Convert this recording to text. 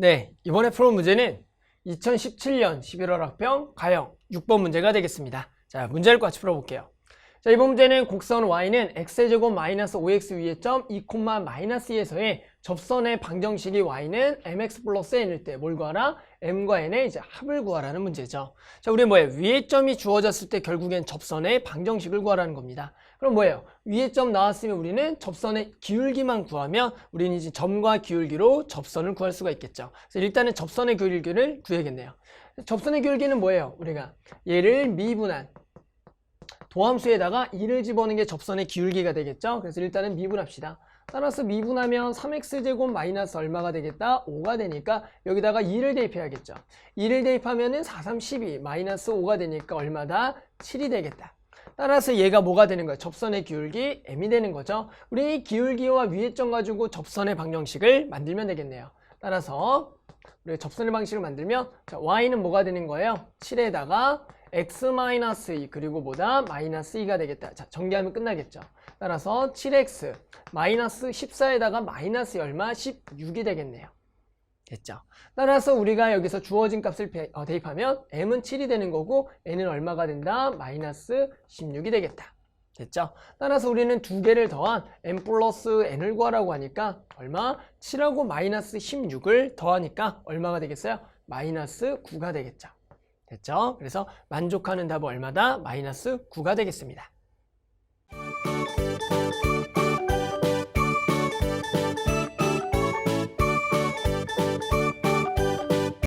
네, 이번에 풀은 문제는 2017년 11월 학평 가형 6번 문제가 되겠습니다. 자, 문제를 같이 풀어볼게요. 자, 이번 문제는 곡선 y는 x제곱 마이너스 5x 위의 점 2, 마이너스 2에서의 접선의 방정식이 y는 mx 플러스 n일 때 뭘 구하라? m과 n의 이제 합을 구하라는 문제죠. 자, 우리 뭐예요? 위의 점이 주어졌을 때 결국엔 접선의 방정식을 구하라는 겁니다. 그럼 뭐예요? 위의 점 나왔으면 우리는 접선의 기울기만 구하면 우리는 이제 점과 기울기로 접선을 구할 수가 있겠죠. 그래서 일단은 접선의 기울기를 구해야겠네요. 접선의 기울기는 뭐예요? 우리가 얘를 미분한 도함수에다가 2를 집어넣는 게 접선의 기울기가 되겠죠. 그래서 일단은 미분합시다. 따라서 미분하면 3x제곱 마이너스 얼마가 되겠다? 5가 되니까 여기다가 2를 대입해야겠죠. 2를 대입하면 은 4, 3, 12 마이너스 5가 되니까 얼마다? 7이 되겠다. 따라서 얘가 뭐가 되는 거야? 접선의 기울기 m이 되는 거죠. 우리 이 기울기와 위의 점 가지고 접선의 방정식을 만들면 되겠네요. 따라서 우리 접선의 방식을 만들면 자, y는 뭐가 되는 거예요? 7에다가 x-2 그리고 뭐다? 마이너스 2가 되겠다. 자, 정리하면 끝나겠죠. 따라서 7x 마이너스 14에다가 마이너스 얼마? 16이 되겠네요. 됐죠. 따라서 우리가 여기서 주어진 값을 배- 어, 대입하면 m은 7이 되는 거고 n은 얼마가 된다? 마이너스 16이 되겠다. 됐죠? 따라서 우리는 두 개를 더한 m 플러스 n을 구하라고 하니까 얼마? 7하고 마이너스 16을 더하니까 얼마가 되겠어요? 마이너스 9가 되겠죠. 됐죠? 그래서 만족하는 답은 얼마다? 마이너스 9가 되겠습니다.